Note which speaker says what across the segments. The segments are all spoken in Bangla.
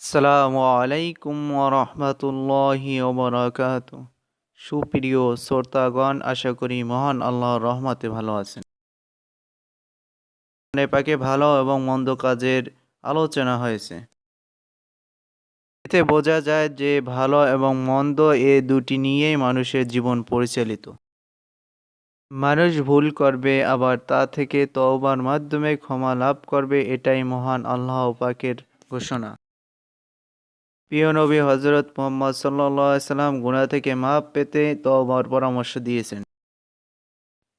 Speaker 1: আসসালামু আলাইকুম রহমতুল্লাহি ওবরাকাত সুপ্রিয় শ্রোতাগণ, আশা করি মহান আল্লাহর রহমতে ভালো আছেন। পাকে ভালো এবং মন্দ কাজের আলোচনা হয়েছে। এতে বোঝা যায় যে ভালো এবং মন্দ এ দুটি নিয়েই মানুষের জীবন পরিচালিত। মানুষ ভুল করবে, আবার তা থেকে তওবার মাধ্যমে ক্ষমা লাভ করবে, এটাই মহান আল্লাহ পাকের ঘোষণা। প্রিয় নবী হজরত মোহাম্মদ সাল্লাম গুণা থেকে মাপ পেতে তওবার পরামর্শ দিয়েছেন।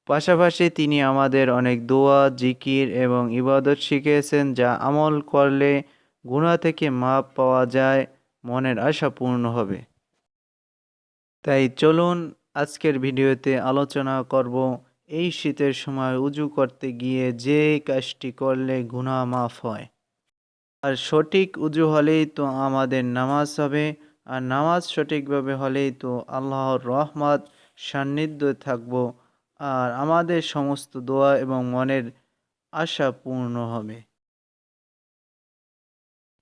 Speaker 1: পাশাপাশি তিনি আমাদের অনেক দোয়া, জিকির এবং ইবাদত শিখিয়েছেন যা আমল করলে গুণা থেকে মাপ পাওয়া যায়, মনের আশা পূর্ণ হবে। তাই চলুন আজকের ভিডিওতে আলোচনা করব এই শীতের সময় উজু করতে গিয়ে যে কাজটি করলে গুণা মাফ হয়। আর সঠিক উজু হলেই তো আমাদের নামাজ হবে। আর নামাজ সঠিকভাবে হলেই তো আল্লাহর রহমত সান্নিধ্য থাকব। আর আমাদের সমস্ত দোয়া এবং মনের আশা পূর্ণ হবে।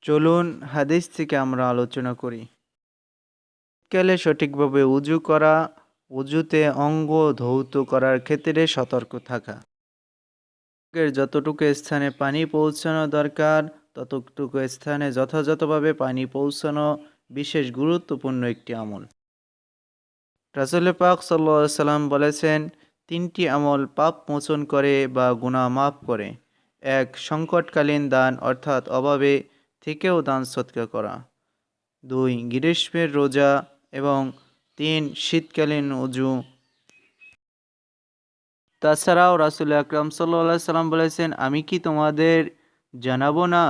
Speaker 1: চলুন হাদিস থেকে আমরা আলোচনা করি। কালে সঠিকভাবে উজু করা, উজুতে অঙ্গ ধৌত করার ক্ষেত্রে সতর্ক থাকা। যতটুকু স্থানে পানি পৌঁছানো দরকার ততটুকু স্থানে যথাযথভাবে পানি পৌঁছানো বিশেষ গুরুত্বপূর্ণ একটি আমল। রাসুল পাক সাল্লাম বলেছেন, তিনটি আমল পাপ মোচন করে বা গুণা মাফ করে। এক, সংকটকালীন দান, অর্থাৎ অভাবে থেকেও দান সৎকার করা। দুই, গ্রীষ্মের রোজা। এবং তিন, শীতকালীন উজু। তাছাড়াও রাসুল আকরাম সাল্লা সাল্লাম বলেছেন, আমি কি তোমাদের জানাব না।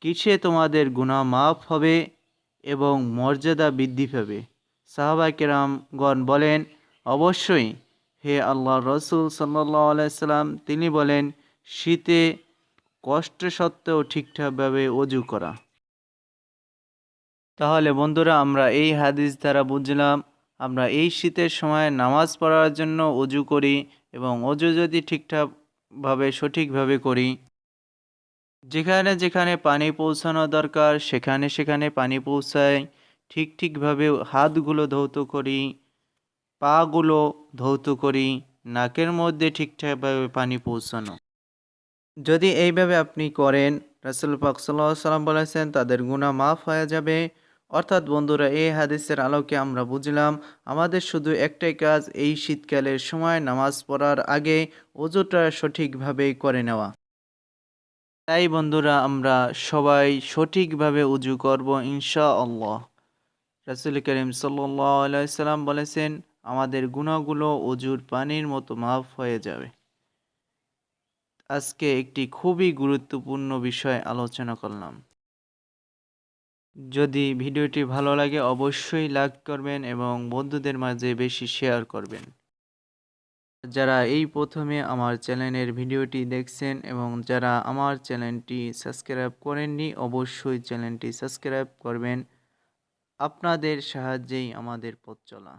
Speaker 1: কিসে তোমাদের গুণা মাফ হবে এবং মর্যাদা বৃদ্ধি পাবে? সাহাবা কেরামগণ বলেন, অবশ্যই। হে আল্লাহ রসুল সাল্লাম, তিনি বলেন, শীতে কষ্ট সত্ত্বেও ঠিকঠাকভাবে অজু করা। তাহলে বন্ধুরা, আমরা এই হাদিস দ্বারা বুঝলাম, আমরা এই শীতের সময় নামাজ পড়ার জন্য অজু করি এবং অজু যদি ঠিকঠাকভাবে, সঠিকভাবে করি যেখানে যেখানে পানি পৌঁছানো দরকার, সেখানে সেখানে পানি পৌঁছাই, ঠিক ঠিকভাবে হাতগুলো ধৌত করি, পাগুলো ধৌত করি, নাকের মধ্যে ঠিকঠাকভাবে পানি পৌঁছানো। যদি এইভাবে আপনি করেন, রাসুল পাক সাল্লাহ সাল্লাম বলেছেন, তাদের গুণা মাফ হয়ে যাবে। অর্থাৎ বন্ধুরা, এই হাদিসের আলোকে আমরা বুঝলাম, আমাদের শুধু একটাই কাজ এই শীতকালের সময় নামাজ পড়ার আগে অজুটা সঠিকভাবে করে নেওয়া। তাই বন্ধুরা, আমরা সবাই সঠিকভাবে উজু করব ইনশা আল্লাহ রাসুল করিম সাল্লাম বলেছেন, আমাদের গুণাগুলো অজুর পানির মতো মাফ হয়ে যাবে। আজকে একটি খুবই গুরুত্বপূর্ণ বিষয় আলোচনা করলাম। যদি ভিডিওটি ভালো লাগে, অবশ্যই লাইক করবেন এবং বন্ধুদের মাঝে বেশি শেয়ার করবেন। যারা এই প্রথমে আমার চ্যানেলের ভিডিওটি দেখছেন এবং যারা আমার চ্যানেলটি সাবস্ক্রাইব করেননি, অবশ্যই চ্যানেলটি সাবস্ক্রাইব করবেন। আপনাদের সাহায্যেই আমাদের পথ চলা।